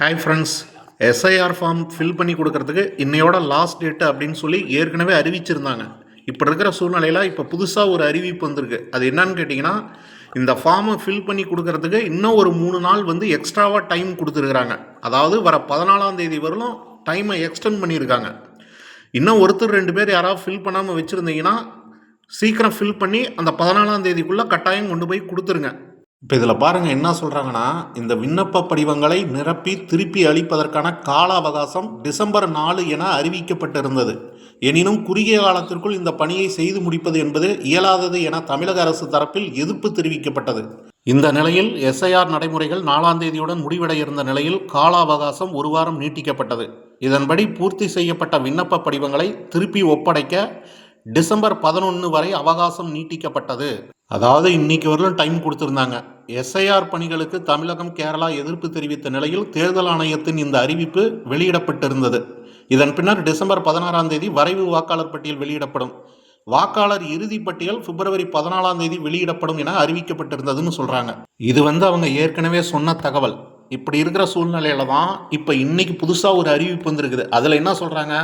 Hi friends SIR form fill பண்ணி கொடுக்கறதுக்கு இன்னையோட லாஸ்ட் டேட்டு அப்படின்னு சொல்லி ஏற்கனவே அறிவிச்சிருந்தாங்க. இப்போ இருக்கிற சூழ்நிலையில் இப்போ புதுசாக ஒரு அறிவிப்பு வந்திருக்கு. அது என்னன்னு கேட்டிங்கன்னா இந்த ஃபார்மை ஃபில் பண்ணி கொடுக்கறதுக்கு இன்னும் ஒரு மூணு நாள் வந்து எக்ஸ்ட்ராவாக டைம் கொடுத்துருக்குறாங்க. அதாவது வர பதினாலாம் தேதி வரலும் டைமை எக்ஸ்டெண்ட் பண்ணியிருக்காங்க. இன்னும் ஒருத்தர் ரெண்டு பேர் யாராவது ஃபில் பண்ணாமல் வச்சுருந்தீங்கன்னா சீக்கிரம் ஃபில் பண்ணி அந்த பதினாலாம் தேதிக்குள்ளே கட்டாயம் கொண்டு போய் கொடுத்துருங்க. இப்போ இதில் பாருங்கள் என்ன சொல்கிறாங்கன்னா இந்த விண்ணப்ப படிவங்களை நிரப்பி திருப்பி அளிப்பதற்கான கால அவகாசம் டிசம்பர் நாலு என அறிவிக்கப்பட்டிருந்தது. எனினும் குறுகிய காலத்திற்குள் இந்த பணியை செய்து முடிப்பது என்பது இயலாதது என தமிழக அரசு தரப்பில் எதிர்ப்பு தெரிவிக்கப்பட்டது. இந்த நிலையில் எஸ்ஐஆர் நடைமுறைகள் நாலாம் தேதியுடன் முடிவடைய இருந்த நிலையில் கால அவகாசம் ஒரு வாரம் நீட்டிக்கப்பட்டது. இதன்படி பூர்த்தி செய்யப்பட்ட விண்ணப்ப படிவங்களை திருப்பி ஒப்படைக்க டிசம்பர் பதினொன்று வரை அவகாசம் நீட்டிக்கப்பட்டது. அதாவது இன்னைக்கு வரலும் டைம் கொடுத்துருந்தாங்க. எஸ்ஐஆர் பணிகளுக்கு தமிழகம் கேரளா எதிர்ப்பு தெரிவித்த நிலையில் தேர்தல் ஆணையத்தின் இந்த அறிவிப்பு வெளியிடப்பட்டிருந்தது. இதன் பின்னர் டிசம்பர் பதினாறாம் தேதி வரைவு வாக்காளர் பட்டியல் வெளியிடப்படும். வாக்காளர் இறுதி பட்டியல் பிப்ரவரி பதினாலாம் தேதி வெளியிடப்படும் என அறிவிக்கப்பட்டிருந்ததுன்னு சொல்றாங்க. இது வந்து அவங்க ஏற்கனவே சொன்ன தகவல். இப்படி இருக்கிற சூழ்நிலையில தான் இப்போ இன்னைக்கு புதுசாக ஒரு அறிவிப்பு வந்திருக்குது. அதில் என்ன சொல்கிறாங்க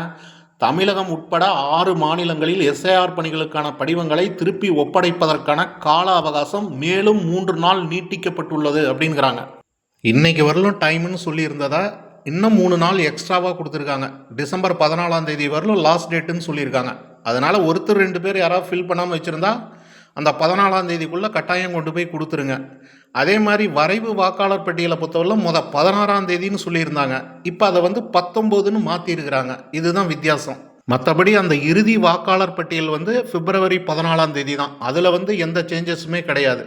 தமிழகம் உட்பட ஆறு மாநிலங்களில் எஸ்ஐஆர் பணிகளுக்கான படிவங்களை திருப்பி ஒப்படைப்பதற்கான கால அவகாசம் மேலும் மூன்று நாள் நீட்டிக்கப்பட்டுள்ளது அப்படிங்கிறாங்க. இன்னைக்கு வரலும் டைம்னு சொல்லியிருந்ததை இன்னும் மூணு நாள் எக்ஸ்ட்ராவாக கொடுத்துருக்காங்க. டிசம்பர் பதினாலாம் தேதி வரலும் லாஸ்ட் டேட்டுன்னு சொல்லியிருக்காங்க. அதனால் ஒருத்தர் ரெண்டு பேர் யாராவது ஃபில் பண்ணாமல் வச்சுருந்தா அந்த பதினாலாம் தேதிக்குள்ளே கட்டாயம் கொண்டு போய் கொடுத்துருங்க. அதே மாதிரி வரைவு வாக்காளர் பட்டியலை பொறுத்தவரை முத பதினாறாம் தேதின்னு சொல்லியிருந்தாங்க. இப்போ அதை வந்து பத்தொம்போதுன்னு மாற்றிருக்கிறாங்க இதுதான் வித்தியாசம். மற்றபடி அந்த இறுதி வாக்காளர் பட்டியல் வந்து பிப்ரவரி பதினாலாம் தேதி தான் அதில் வந்து எந்த சேஞ்சஸுமே கிடையாது.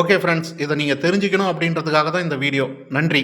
ஓகே ஃப்ரெண்ட்ஸ் இதை நீங்கள் தெரிஞ்சுக்கணும் அப்படின்றதுக்காக தான் இந்த வீடியோ நன்றி.